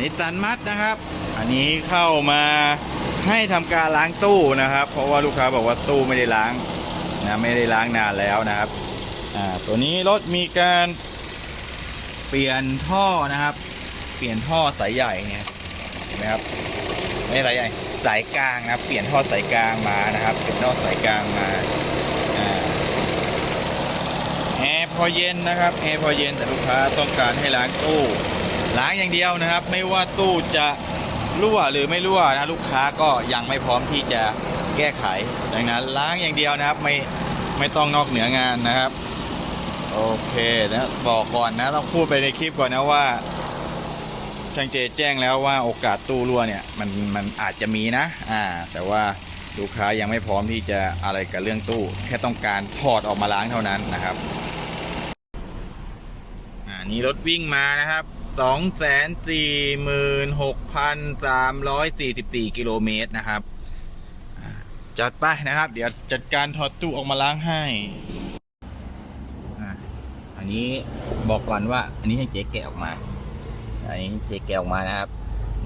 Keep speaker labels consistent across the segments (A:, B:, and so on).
A: นี้จันมัดนะครับ อันนี้เข้ามาให้ทำการล้างตู้นะครับ เพราะว่าลูกค้าบอกว่าตู้ไม่ได้ล้างนะไม่ได้ล้างนานแล้วนะครับอ่าตัวนี้รถมีการเปลี่ยนท่อนะครับ เปลี่ยนท่อสายใหญ่เนี่ยเห็นไหมครับไม่ใช่สายใหญ่สายกลางนะครับเปลี่ยนท่อสายกลางมานะครับ เปลี่ยนท่อสายกลางมาอ่าแอร์พอเย็นนะครับแอร์พอเย็นแต่ลูกค้าต้องการให้ล้างตู้ ล้างอย่างเดียวนะครับ ไม่ว่าตู้จะรั่วหรือไม่รั่วนะลูกค้าก็ยังไม่พร้อมที่จะแก้ไขดังนั้นล้างอย่างเดียวนะครับไม่ไม่ต้องนอกเหนืองานนะครับ โอเคนะบอกก่อนนะต้องพูดไปในคลิปก่อนนะว่าช่างเจแจ้งแล้วว่าโอกาสตู้รั่วเนี่ยมันมันอาจจะมีนะอ่าแต่ว่าลูกค้ายังไม่พร้อมที่จะอะไรกับเรื่องตู้ แค่ต้องการถอดออกมาล้างเท่านั้นนะครับอ่านี่รถวิ่งมานะครับ 246,344กิโลเมตรนะครับ จัดไปนะครับ เดี๋ยวจัดการถอดตู้ออกมาล้างให้อันนี้บอกก่อนว่า อันนี้ให้เจ๊แกะออกมา อันนี้เจ๊แกะออกมานะครับ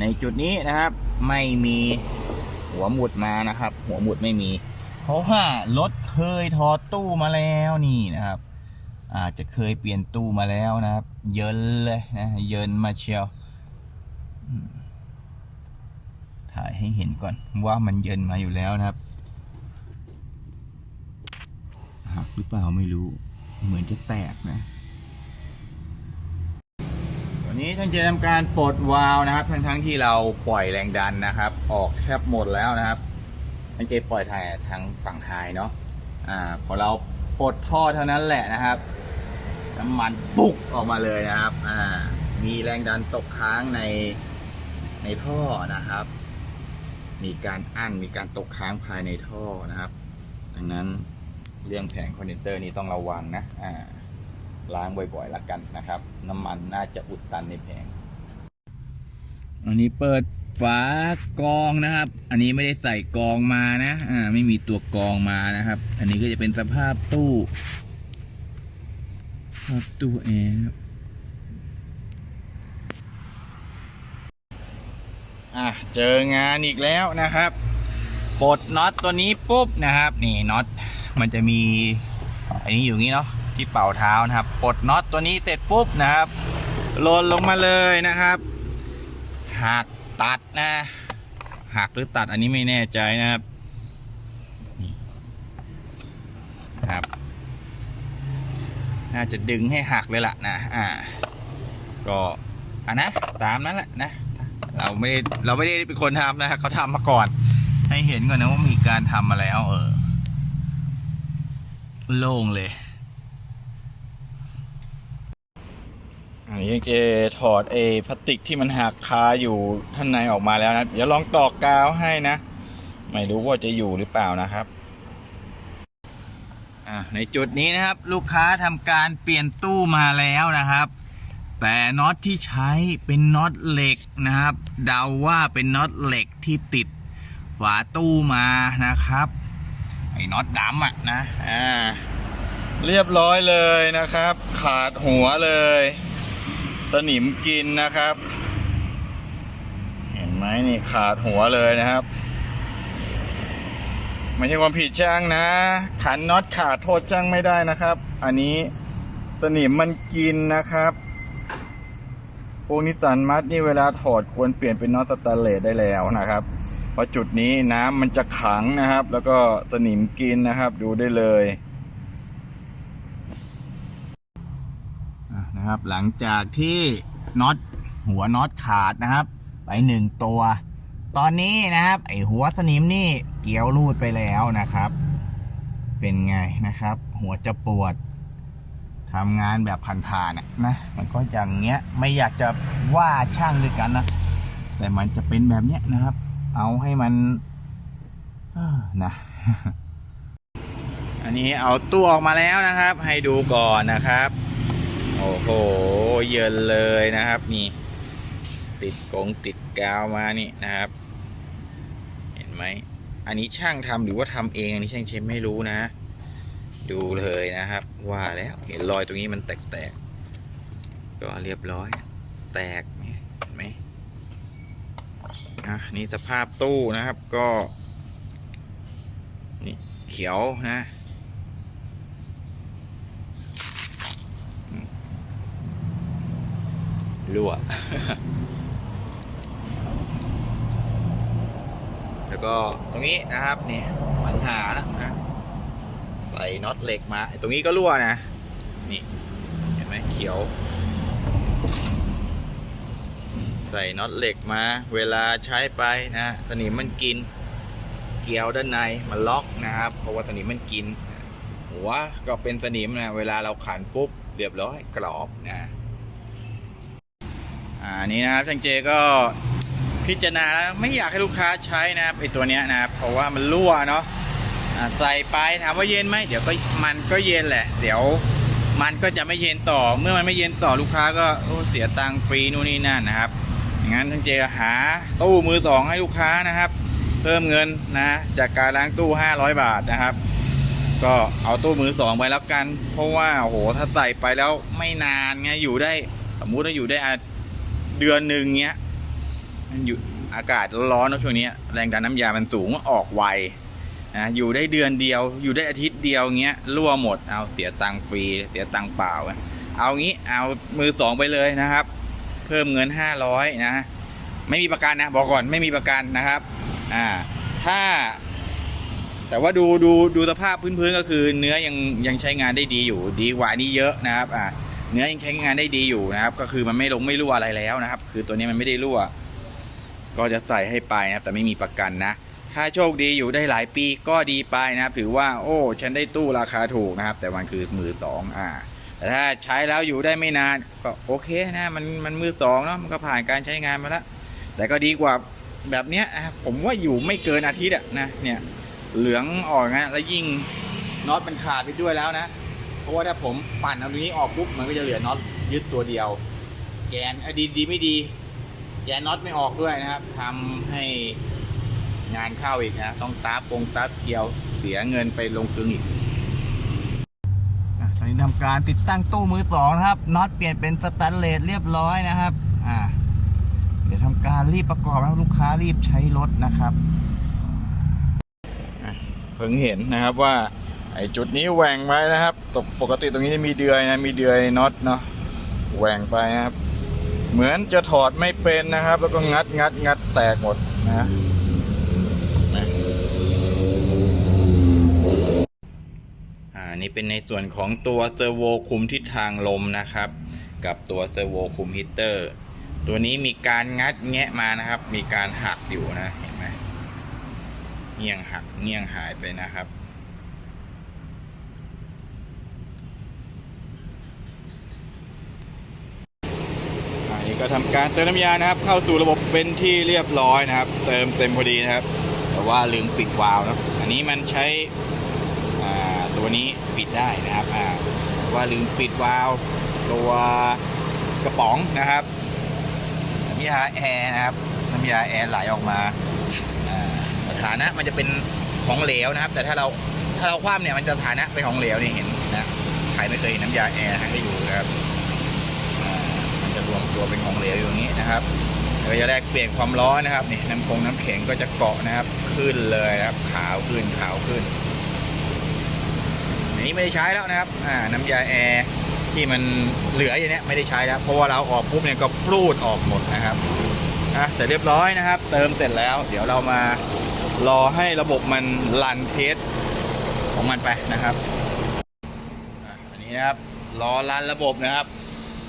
A: ในจุดนี้นะครับ ไม่มีหัวหมุดมานะครับ หัวหมุดไม่มี เพราะว่ารถเคยถอดตู้มาแล้วนี่นะครับ อาจจะเคยเปลี่ยนตู้มาแล้วนะครับ เยินเลยนะเยินมาเชียวถ่ายให้เห็นก่อนว่ามันเยินมาอยู่แล้วนะครับหักหรือเปล่าไม่รู้ เหมือนจะแตกนะวันนี้ท่านจะทำการปลดวาล์วนะครับ ทั้งๆที่เราปล่อยแรงดันนะครับ ออกแทบหมดแล้วนะครับท่านเจปล่อยทางทางฝั่งไฮเนาะอ่าพอเราปลดท่อเท่านั้นแหละนะครับ น้ำมันปุกออกมาเลยนะครับอ่ามีแรงดันตกค้างในในท่อนะครับ มีการอั้นมีการตกค้างภายในท่อนะครับ ดังนั้นเรื่องแผงคอนเดนเตอร์นี้ต้องระวังนะอ่าล้างบ่อยๆละกันนะครับ น้ำมันน่าจะอุดตันในแผง อันนี้เปิดฝากรองนะครับ อันนี้ไม่ได้ใส่กรองมานะ อ่า ไม่มีตัวกรองมานะครับ อันนี้ก็จะเป็นสภาพตู้ ครับตู้แอร์ครับอะเจองานอีกแล้วนะครับปลดน็อตตัวนี้ปุ๊บนะครับ นี่น็อตมันจะมีอันนี้อยู่นี้เนาะที่เป่าเท้านะครับปลดน็อตตัวนี้เสร็จปุ๊บนะครับหล่นลงมาเลยนะครับหักตัดนะหักหรือตัดอันนี้ไม่แน่ใจนะครับนี่ครับ น่าจะดึงให้หักเลยล่ะนะอ่าก็อะนะตามนั้นแหละนะ เราไม่ได้เราไม่ได้เป็นคนทำนะเขาทำมาก่อน ให้เห็นก่อนนะว่ามีการทำมาแล้วเออโล่งเลยอันนี้เจถอดเอพลาสติกที่มันหักคาอยู่ท่านในออกมาแล้วนะ เดี๋ยวลองตอกกาวให้นะ ไม่รู้ว่าจะอยู่หรือเปล่านะครับ อะในจุดนี้นะครับลูกค้าทำการเปลี่ยนตู้มาแล้วนะครับ แต่น็อตที่ใช้เป็นน็อตเหล็กนะครับ เดาว่าเป็นน็อตเหล็กที่ติดฝาตู้มานะครับ ไอ้น็อตดำอะนะอ่าเรียบร้อยเลยนะครับ ขาดหัวเลยสนิมกินนะครับ เห็นไหมนี่ขาดหัวเลยนะครับ ไม่ใช่ความผิดช่างนะ ขันน็อตขาดโทษช่างไม่ได้นะครับ อันนี้สนิมมันกินนะครับพวกนิสสันมัดนี่เวลาถอดควรเปลี่ยนเป็นน็อตสแตนเลสได้แล้วนะครับ เพราะจุดนี้น้ำมันจะขังนะครับ แล้วก็สนิมกินนะครับ ดูได้เลยนะครับ หลังจากที่น็อตหัวน็อตขาดนะครับ ไปหนึ่งตัว ตอนนี้นะครับ ไอหัวสนิมนี่เกี่ยวรูดไปแล้วนะครับ เป็นไงนะครับ หัวจะปวดทำงานแบบผ่านๆน่ะนะมันก็อย่างเงี้ย ไม่อยากจะว่าช่างด้วยกันนะ แต่มันจะเป็นแบบเนี้ยนะครับ เอาให้มันอนะ อันนี้เอาตู้ออกมาแล้วนะครับ ให้ดูก่อนนะครับ โอ้โห เยินเลยนะครับ นี่ ติดกงติดกาวมานี่นะครับ ไหม อันนี้ช่างทำหรือว่าทำเองอันนี้ช่างเชฟไม่รู้นะ ดูเลยนะครับ ว่าแล้วเห็นรอยตรงนี้มันแตกๆก็เรียบร้อย แตกเนี่ยเห็นไหมอะนี่สภาพตู้นะครับก็นี่เขียวนะรั่ว แล้วก็ตรงนี้นะครับนี่ปัญหานะนะใส่น็อตเหล็กมา ตรงนี้ก็รั่วนะ นี่เห็นไหมเขียว ใส่น็อตเหล็กมา เวลาใช้ไปนะสนิมมันกิน เกลียวด้านในมันล็อกนะครับ เพราะว่าสนิมมันกิน หัวก็เป็นสนิมนะ เวลาเราขันปุ๊บเรียบร้อยกรอบนะอันนี้นะครับช่างเจก็ พิจารณาแล้วไม่อยากให้ลูกค้าใช้นะครับไอตัวเนี้ยนะครับเพราะว่ามันรั่วเนาะใส่ไปถามว่าเย็นไหมเดี๋ยวก็มันก็เย็นแหละ เดี๋ยวมันก็จะไม่เย็นต่อ เมื่อมันไม่เย็นต่อลูกค้าก็เสียตังค์ฟรีนู่นนี่นั่นนะครับงั้นช่างเจหาตู้มือสองให้ลูกค้านะครับ เพิ่มเงินนะจากการล้างตู้ 500 บาทนะครับ ก็เอาตู้มือสองไปแล้วกัน เพราะว่าโอ้โหถ้าใส่ไปแล้วไม่นานไงอยู่ได้สมมุติว่าอยู่ได้เดือนหนึ่งเงี้ย อยู่อากาศร้อนนะช่วงนี้แรงดันน้ำยามันสูงออกไวนะอยู่ได้เดือนเดียว อยู่ได้อาทิตย์เดียวเงี้ยรั่วหมดเอาเสียตังค์ฟรีเสียตังค์เปล่า เอางี้เอามือสองไปเลยนะครับ เพิ่มเงิน 500 นะ ไม่มีประกันนะบอกก่อนไม่มีประกันนะครับอ่าถ้า แต่ว่าดูดูดูสภาพพื้นๆก็คือ เนื้อยังยังใช้งานได้ดีอยู่ดีกว่านี้เยอะนะครับอ่าเนื้อยังใช้งานได้ดีอยู่นะครับ ก็คือมันไม่ลงไม่รั่วอะไรแล้วนะครับ คือตัวนี้มันไม่ได้รั่ว ก็จะใส่ให้ไปนะครับแต่ไม่มีประกันนะ ถ้าโชคดีอยู่ได้หลายปีก็ดีไปนะครับถือว่าโอ้ ฉันได้ตู้ราคาถูกนะครับ แต่มันคือมือสองอ่าแต่ถ้าใช้แล้วอยู่ได้ไม่นานก็โอเคนะมันมันมือสองเนาะมันก็ผ่านการใช้งานมาแล้วแต่ก็ดีกว่าแบบเนี้ยผมว่าอยู่ไม่เกินอาทิตย์อะนะเนี่ยเหลืองออกนะแล้วยิ่งน็อตมันขาดไปด้วยแล้วนะเพราะว่าถ้าผมปั่นเอาตรงนี้ออกปุ๊บมันก็จะเหลือน็อตยึดตัวเดียว แกนอดีดีไม่ดี แกนน็อตไม่ออกด้วยนะครับทำให้งานเข้าอีกนะ ต้องตาปงตาเกี่ยวเสียเงินไปลงกึงอีกตอนนี้ทำการติดตั้งตู้มือสองนะครับน็อตเปลี่ยนเป็นสแตนเลสเรียบร้อยนะครับ อ่า เดี๋ยวทำการรีบประกอบแล้วลูกค้ารีบใช้รถนะครับอะเพิ่งเห็นนะครับว่าไอ้จุดนี้แหว่งไปนะครับตกปกติตรงนี้จะมีเดือยนะมีเดือยน็อตเนาะแหว่งไปนะครับ เหมือนจะถอดไม่เป็นนะครับ แล้วก็งัดงัดงัดแตกหมดนะนะอ่านี่เป็นในส่วนของตัวเซอร์โวคุมทิศทางลมนะครับ กับตัวเซอร์โวคุมฮีเตอร์ ตัวนี้มีการงัดแงะมานะครับ มีการหักอยู่นะเห็นไหมเงี่ยงหักเงี่ยงหายไปนะครับ อันนี้ก็ทำการเติมน้ำยานะครับ เข้าสู่ระบบเป็นที่เรียบร้อยนะครับ เติมเต็มพอดีนะครับ แต่ว่าลืมปิดวาล์วนะอันนี้มันใช้ตัวนี้ปิดได้นะครับว่าลืมปิดวาล์วตัวกระป๋องนะครับน้ำยาแอร์นะครับน้ำยาแอร์ไหลออกมาอ่าฐานะมันจะเป็นของเหลวนะครับ แต่ถ้าเราถ้าเราคว่ำเนี่ยมันจะฐานะเป็นของเหลวนี่เห็นนะใครไม่เคยเห็นน้ำยาแอร์ให้ดูนะครับ วมตัวเป็นของเหลวอยู่อย่างนี้นะครับเราจะแรกเปลี่ยนความร้อนนะครับนี่น้ำคงน้ำแข็งก็จะเกาะนะครับ ขึ้นเลยนะครับ ขาวขึ้นขาวขึ้นอันนี้ไม่ได้ใช้แล้วนะครับอ่าน้ำยาแอร์ที่มันเหลืออย่างเนี้ยไม่ได้ใช้แล้วเพราะว่าเราออกปุ๊บเนี่ยก็ปรูดออกหมดนะครับอะเสร็จเรียบร้อยนะครับ เติมเสร็จแล้ว เดี๋ยวเรามารอให้ระบบมันรันเทสของมันไปนะครับอันนี้นะครับรอรันระบบนะครับ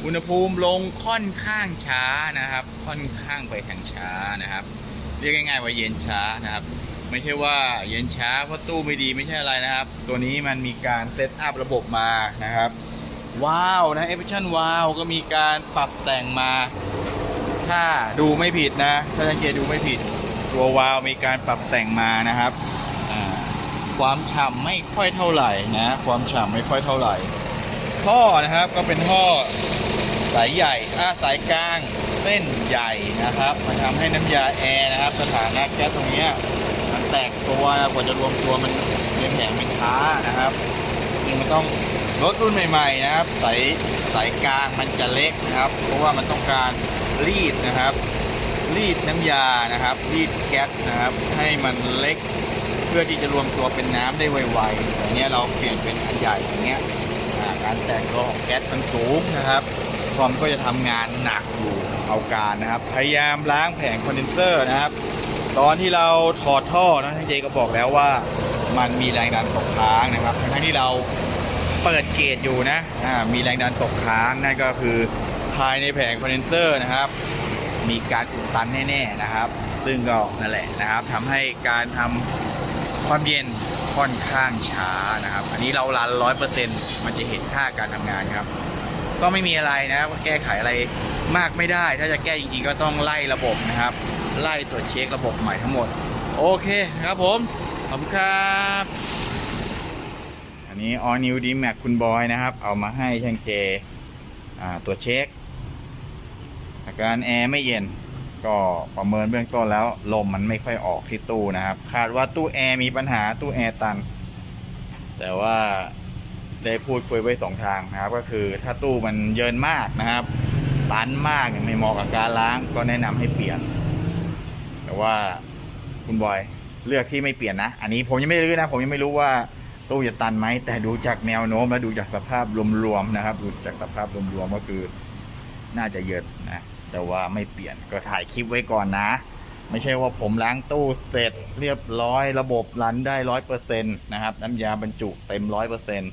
A: อุณหภูมิลงค่อนข้างช้านะครับ ค่อนข้างไปทางช้านะครับ เรียกง่ายๆว่าเย็นช้านะครับ ไม่ใช่ว่าเย็นช้าเพราะตู้ไม่ดีไม่ใช่อะไรนะครับ ตัวนี้มันมีการเซตอัพระบบมานะครับว้าวนะเอฟเฟชั่นว้าวก็มีการปรับแต่งมา ถ้าดูไม่ผิดนะ ถ้าสังเกตดูไม่ผิด ตัววาวมีการปรับแต่งมานะครับความฉ่ำไม่ค่อยเท่าไหร่นะ ความฉ่ำไม่ค่อยเท่าไหร่ท่อนะครับก็เป็นท่อ สายใหญ่อ่าสายกลางเส้นใหญ่นะครับมันทำให้น้ำยาแอร์นะครับ สถานะแก๊สตรงเนี้ยมันแตกตัวกว่าจะรวมตัวมันเรียงแข็งมันช้านะครับนี่มันต้องรถรุ่นใหม่ๆนะครับ สายสายกลางมันจะเล็กนะครับ เพราะว่ามันต้องการรีดนะครับ รีดน้ำยานะครับ รีดแก๊สนะครับ ให้มันเล็กเพื่อที่จะรวมตัวเป็นน้ำได้ไวๆอย่างเงี้ยเราเปลี่ยนเป็นอันใหญ่อย่างเงี้ยการแตกตัวของแก๊สมันสูงนะครับ คอมก็จะทำงานหนักอยู่เอาการนะครับ พยายามล้างแผงคอนเดนเซอร์นะครับ ตอนที่เราถอดท่อนะท่านเจก็บอกแล้วว่ามันมีแรงดันตกค้างนะครับทั้งที่เราเปิดเกจอยู่นะอ่ามีแรงดันตกค้างนั่นก็คือภายในแผงคอนเดนเซอร์นะครับ มีการอุดตันแน่ๆนะครับ ซึ่งก็นั่นแหละนะครับทำให้การทำความเย็นค่อนข้างช้านะครับ อันนี้เรารันร้อยเปอร์เซ็นต์มันจะเห็นค่าการทำงานครับ ก็ไม่มีอะไรนะครับแก้ไขอะไรมากไม่ได้ ถ้าจะแก้จริงๆก็ต้องไล่ระบบนะครับ ไล่ตรวจเช็คระบบใหม่ทั้งหมด โอเคครับผม ขอบคุณครับ อันนี้ All New D Max คุณบอยนะครับ เอามาให้ช่างเจตรวจเช็ค อาการแอร์ไม่เย็น ก็ประเมินเบื้องต้นแล้ว ลมมันไม่ค่อยออกที่ตู้นะครับ คาดว่าตู้แอร์มีปัญหาตู้แอร์ตัน แต่ว่า ได้พูดคุยไว้สองทางนะครับ ก็คือถ้าตู้มันเยินมากนะครับตันมากไม่เหมาะกับการล้างก็แนะนำให้เปลี่ยน แต่ว่าคุณบอยเลือกที่ไม่เปลี่ยนนะ อันนี้ผมยังไม่รู้นะ ผมยังไม่รู้ว่าตู้จะตันไหม แต่ดูจากแนวโน้มและดูจากสภาพรวมๆนะครับ ดูจากสภาพรวมๆก็คือน่าจะเยินนะ แต่ว่าไม่เปลี่ยนก็ถ่ายคลิปไว้ก่อนนะ ไม่ใช่ว่าผมล้างตู้เสร็จเรียบร้อยระบบรันได้ร้อยเปอร์เซ็นต์นะครับ น้ำยาบรรจุเต็มร้อยเปอร์เซ็นต์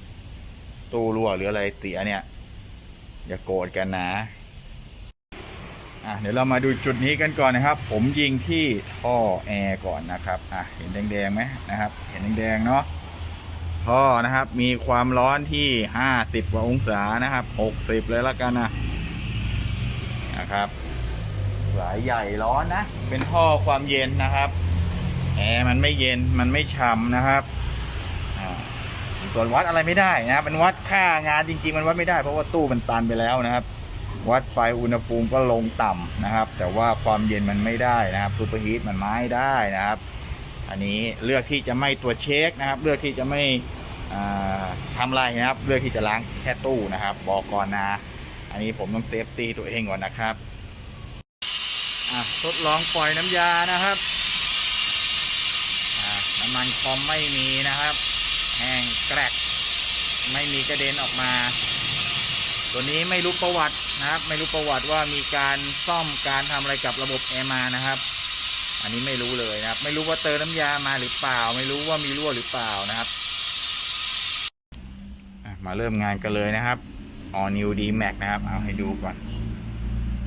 A: ตู้รั่วหรืออะไรเสียเนี่ย อย่าโกรธกันนะอะเดี๋ยวเรามาดูจุดนี้กันก่อนนะครับ ผมยิงที่ท่อแอร์ก่อนนะครับอะเห็นแดงๆไหมนะครับ เห็นแดงๆเนาะท่อนะครับ มีความร้อนที่ห้าสิบกว่าองศานะครับหกสิบเลยละกันนะนะครับ สายใหญ่ร้อนนะ เป็นท่อความเย็นนะครับ แอร์มันไม่เย็นมันไม่ช่ำนะครับ ส่วนวัดอะไรไม่ได้นะครับมันวัดค่างานจริง ๆ มันวัดไม่ได้ เพราะว่าตู้มันตันไปแล้วนะครับ วัดไฟอุณหภูมิก็ลงต่ำนะครับ แต่ว่าความเย็นมันไม่ได้นะครับซูเปอร์ฮีทมันไม่ได้นะครับ อันนี้เลือกที่จะไม่ตรวจเช็คนะครับ เลือกที่จะไม่ทำอะไรนะครับ เลือกที่จะล้างแค่ตู้นะครับ บอกก่อนนะ อันนี้ผมต้องเซฟตี้ตัวเองก่อนนะครับทดลองปล่อยน้ำยานะครับน้ำมันคอมไม่มีนะครับ แห้งแกรกไม่มีกระเด็นออกมา ตัวนี้ไม่รู้ประวัตินะครับ ไม่รู้ประวัติว่ามีการซ่อมการทำอะไรกับระบบแอร์มานะครับ อันนี้ไม่รู้เลยนะครับ ไม่รู้ว่าเติมน้ำยามาหรือเปล่า ไม่รู้ว่ามีรั่วหรือเปล่านะครับมาเริ่มงานกันเลยนะครับ All New D Max นะครับเอาให้ดูก่อน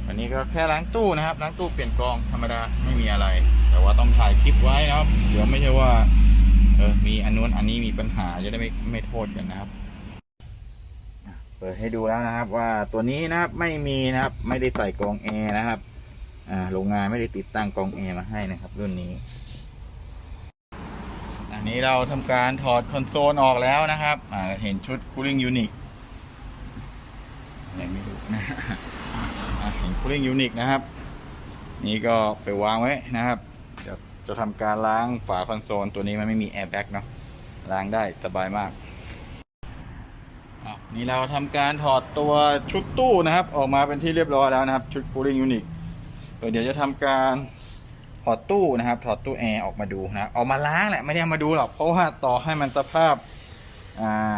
A: วันนี้ก็แค่ล้างตู้นะครับล้างตู้เปลี่ยนกรองธรรมดาไม่มีอะไร แต่ว่าต้องถ่ายคลิปไว้นะครับ เดี๋ยวไม่ใช่ว่า เออ มีอันนู้นอันนี้มีปัญหาจะได้ไม่ไม่โทษกันนะครับ เปิดให้ดูแล้วนะครับ ว่าตัวนี้นะครับไม่มีนะครับ ไม่ได้ใส่กองแอร์นะครับ อ่าโรงงานไม่ได้ติดตั้งกองแอร์มาให้นะครับ รุ่นนี้ อันนี้เราทำการถอดคอนโซลออกแล้วนะครับ อ่าเห็นชุด cooling unit อะไรไม่รู้นะเห็น cooling unit นะครับ นี่ก็ไปวางไว้นะครับ จะทำการล้างฝาคอนโซลตัวนี้มันไม่มีแอร์แบ็กเนาะล้างได้สบายมากนี่เราทำการถอดตัวชุดตู้นะครับ ออกมาเป็นที่เรียบร้อยแล้วนะครับ ชุด cooling unit เดี๋ยวจะทำการถอดตู้นะครับ ถอดตู้แอร์ออกมาดูนะออกมาล้างแหละไม่ได้มาดูหรอกเพราะว่าต่อให้มันสภาพอ่า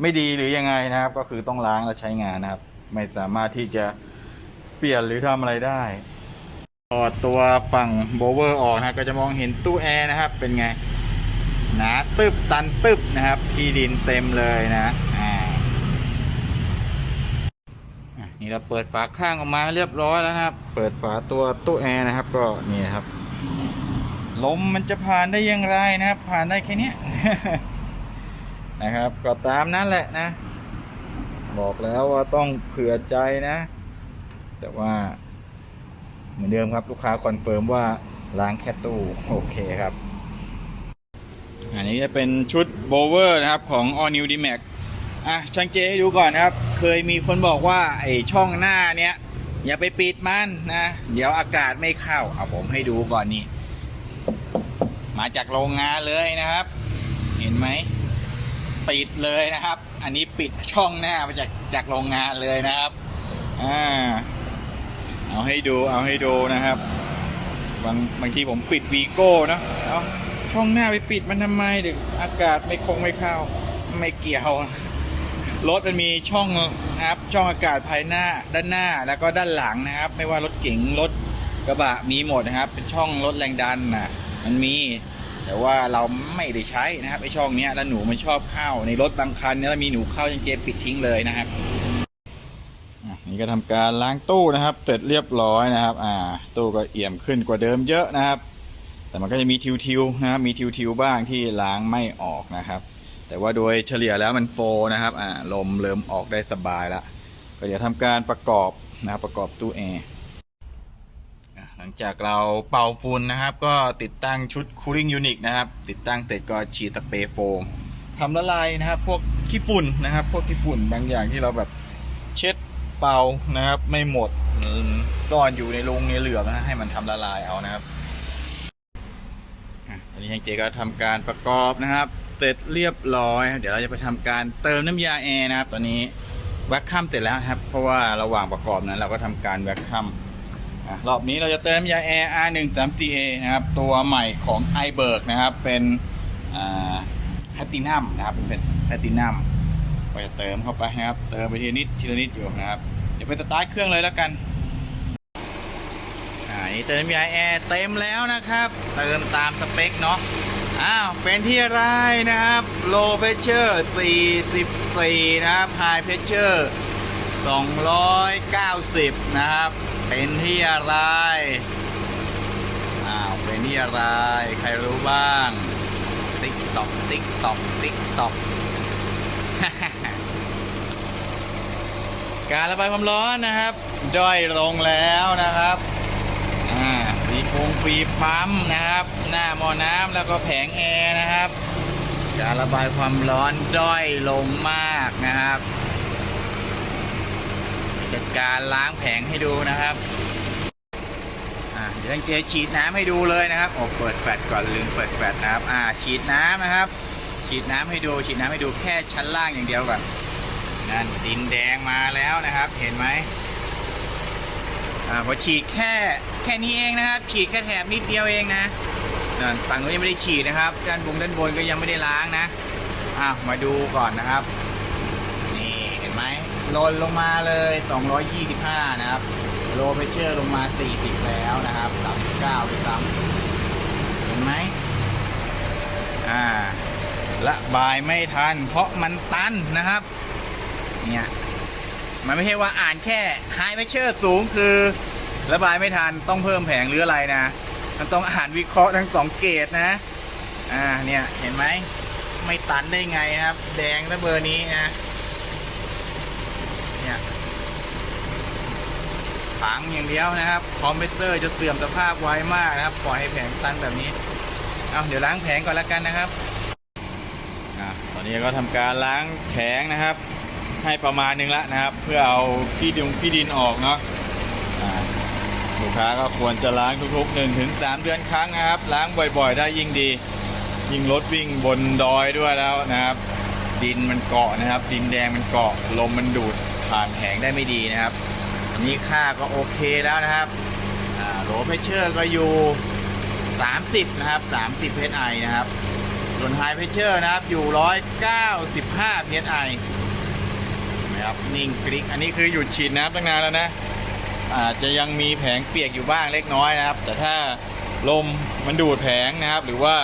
A: ไม่ดีหรือยังไงนะครับ ก็คือต้องล้างและใช้งานนะครับ ไม่สามารถที่จะเปลี่ยนหรือทำอะไรได้ ถอดตัวฝั่งโบเวอร์ออกนะก็จะมองเห็นตู้แอร์นะครับ เป็นไงหนาตึบตันตึบนะครับ ที่ดินเต็มเลยนะอ่าอะนี่เราเปิดฝาข้างออกมาเรียบร้อยแล้วนะครับ เปิดฝาตัวตู้แอร์นะครับ ก็นี่นครับลมมันจะผ่านได้อย่างไรนะครับ ผ่านได้แค่นี้นะครับ ก็ตามนั้นแหละนะ บอกแล้วว่าต้องเผื่อใจนะ แต่ว่า เหมือนเดิมครับลูกค้าคอนเฟิร์มว่าล้างแค่ตู้โอเคครับ อันนี้จะเป็นชุดโบเวอร์นะครับของ All New D Max อะช่างเจให้ดูก่อนนะครับ เคยมีคนบอกว่าไอช่องหน้าเนี้ยอย่าไปปิดมันนะ เดี๋ยวอากาศไม่เข้าเอาผมให้ดูก่อนนี่ มาจากโรงงานเลยนะครับ เห็นไหมปิดเลยนะครับ อันนี้ปิดช่องหน้ามาจากจากโรงงานเลยนะครับ อ่า เอาให้ดูเอาให้ดูนะครับ บางบางทีผมปิดวีโก้นะเอาช่องหน้าไปปิดมันทำไมเดี๋ยวอากาศไม่คงไม่เข้า ไม่เกี่ยว รถมันมีช่องนะครับ ช่องอากาศภายหน้าด้านหน้าแล้วก็ด้านหลังนะครับ ไม่ว่ารถเก๋งรถกระบะมีหมดนะครับ เป็นช่องรถแรงดันนะมันมีแต่ว่าเราไม่ได้ใช้นะครับไอช่องเนี้ยแล้วหนูมันชอบเข้าในรถบางคันเนี่ยมีหนูเข้ายังเจปิดทิ้งเลยนะครับ นี่ก็ทำการล้างตู้นะครับ เสร็จเรียบร้อยนะครับ อ่า ตู้ก็เอี่ยมขึ้นกว่าเดิมเยอะนะครับ แต่มันก็จะมีทิวๆนะครับ มีทิวๆบ้างที่ล้างไม่ออกนะครับ แต่ว่าโดยเฉลี่ยแล้วมันโฟนะครับ อ่า ลมเริ่มออกได้สบายแล้วก็เดี๋ยวทำการประกอบนะครับประกอบตู้แอร์หลังจากเราเป่าฝุ่นนะครับ ก็ติดตั้งชุด cooling unit นะครับ ติดตั้งเสร็จก็ฉีดสเปรย์โฟมทำละลายนะครับ พวกขี้ฝุ่นนะครับ พวกขี้ฝุ่นบางอย่างที่เราแบบเช็ด เป่านะครับ ไม่หมดอืมซ่อนอยู่ในรูในเหลือบนะให้มันทำละลายเอานะครับอะตอนนี้ยังเจก็ทำการประกอบนะครับ เสร็จเรียบร้อย เดี๋ยวเราจะไปทำการเติมน้ำยาแอร์นะครับตอนนี้แว็กคัมเสร็จแล้วครับ เพราะว่าระหว่างประกอบนั้นเราก็ทำการแว็กคัมรอบนี้เราจะเติมน้ำยาแอร์ R134A นะครับ ตัวใหม่ของ i b e r g นะครับ เป็นอ่าแพตตินัมนะครับ เป็นแพตตินัมก็จะเติมเข้าไปนะครับ เติมไปทีนิดทีละนิดอยู่นะครับ ไปสตาร์ทเครื่องเลยแล้วกันอ่านี่เติมยาแอร์เต็มแล้วนะครับ เติมตามสเปคเนาะอ้าวเป็นที่ไรนะครับ low pressure 44 นะครับ high pressure 290 นะครับ เป็นที่อะไร อ้าว เป็นที่อะไร ใครรู้บ้าง ติ๊กตอก ติ๊กตอก ติ๊กตอก การระบายความร้อนนะครับด้อยลงแล้วนะครับอ่าฟีโครงฟีปั๊มนะครับ หน้าหม้อน้ำแล้วก็แผงแอร์นะครับ การระบายความร้อนด้อยลงมากนะครับจัดการล้างแผงให้ดูนะครับเดี๋ยวเจฉีดน้ำให้ดูเลยนะครับโอ้เปิดแฟลก่อนลืมเปิดแฟลนะครับ อ่าฉีดน้ำนะครับ ฉีดน้ำให้ดู ฉีดน้ำให้ดูแค่ชั้นล่างอย่างเดียวก่อน นั่นดินแดงมาแล้วนะครับ เห็นไหมอ่าพอฉีดแค่แค่นี้เองนะครับ ฉีดแค่แถบนิดเดียวเองนะนั่นฝั่งนู้นยังไม่ได้ฉีดนะครับ ด้านบนด้านบนก็ยังไม่ได้ล้างนะอะมาดูก่อนนะครับ นี่เห็นไหมลนลงมาเลย 225 นะครับ โลเพเชอร์ลงมา 40 แล้วนะครับ39ด้วยซ้ำเห็นไหมอ่าละบายไม่ทัน เพราะมันตันนะครับ เนี่ยมันไม่ใช่ว่าอ่านแค่ไฮ p พ e เชอร์สูงคือ ระบายไม่ทันต้องเพิ่มแผงหรืออะไรนะ มันต้องอ่านวิเคราะห์ทั้งสองเกรดนะ อ่าเนี่ยเห็นไหมไม่ตันได้ไงครับ แดงและเบอร์นี้นะเนี่ยฝังอย่างเดียวนะครับ คอมเพรสเซอร์จะเสื่อมสภาพไวมากนะครับ ปล่อยให้แผงตันแบบนี้เอาเดี๋ยวล้างแผงก่อนล้วกันนะครับอ่าตอนนี้ก็ทำการล้างแผงนะครับ ให้ประมาณหนึงแล้วนะครับ เพื่อเอาขี้ดินขี้ดินออกเนาะลูกค้าก็ควรจะล้างทุกๆ1ถึง3เดือนครั้งนะครับ ล้างบ่อยๆ ได้ยิ่งดี ยิ่งรถวิ่งบนดอยด้วยแล้วนะครับ ดินมันเกาะนะครับ ดินแดงมันเกาะลมมันดูดผ่านแผงได้ไม่ดีนะครับอันนี้ค่าก็โอเคแล้วนะครับโหลเพชเชอร์ก็อยู่ 30 นะครับ 30 psi นะครับส่วนไฮเพชเชอร์นะครับอยู่ 195 psi นะครับนิ่งกริกอันนี้คือหยุดฉีดน้ำตั้งนานแล้วนะอาจจะยังมีแผงเปียกอยู่บ้างเล็กน้อยนะครับ แต่ถ้าลมมันดูดแผงนะครับ หรือว่า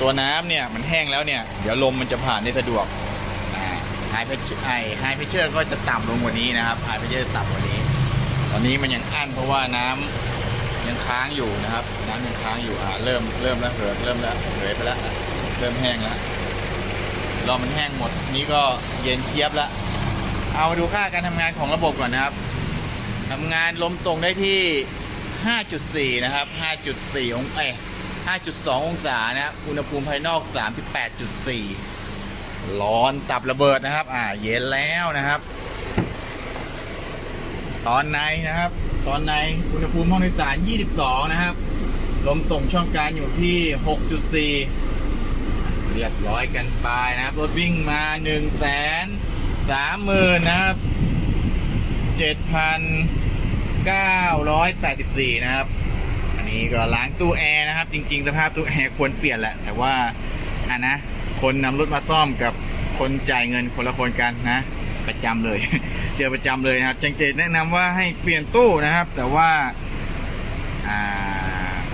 A: ตัวน้ำเนี่ยมันแห้งแล้วเนี่ยเดี๋ยวลมมันจะผ่านได้สะดวกไฮเพชไอไฮเพชเชอร์ก็จะต่ำลงกว่านี้นะครับไฮเพชเชอร์ต่ำกว่านี้ ตอนนี้มันยังอั้นเพราะว่าน้ำยังค้างอยู่นะครับ น้ำยังค้างอยู่อ่าเริ่มเริ่มแล้วเหินเริ่มแล้วเหยไปแล้วเริ่มแห้งแล้วรอมันแห้งหมด นี้ก็เย็นเจี๊ยบแล้ว เอามาดูค่าการทำงานของระบบก่อนนะครับทำงานลมตรงได้ที่ 5.4 นะครับ 5.4 องเอ้5.2 องศานะครับอุณหภูมิภายนอก 38.4 ร้อนตับระเบิดนะครับ อ่า เย็นแล้วนะครับ ตอนในนะครับ ตอนในอุณหภูมิห้องโดยสาร 22 นะครับ ลมส่งช่องกางอยู่ที่ 6.4 เรียบร้อยกันไปนะครับ รถวิ่งมา 1 0 0 0 0 สามหมื่นนะครับเจ็ดพัน984นะครับ อันนี้ก็ล้างตู้แอร์นะครับ จริง ๆ สภาพตู้แอร์ควรเปลี่ยนแหละ แต่ว่าอันนะ คนนำรถมาซ่อมกับคนจ่ายเงินคนละคนกันนะ ประจำเลย เจอประจำเลยนะครับจังเจแนะนำว่าให้เปลี่ยนตู้นะครับ แต่ว่าอ่า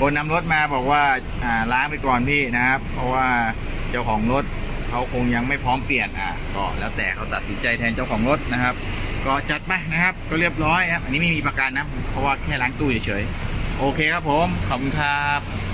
A: คนนำรถมาบอกว่าอ่าล้างไปก่อนพี่นะครับ เพราะว่าเจ้าของรถ เขาคงยังไม่พร้อมเปลี่ยนอะก็แล้วแต่เขาตัดสินใจแทนเจ้าของรถนะครับ ก็จัดไปนะครับ ก็เรียบร้อยครับอันนี้ไม่มีประกันนะ เพราะว่าแค่ล้างตู้เฉยๆโอเคครับผมขอบคุณครับ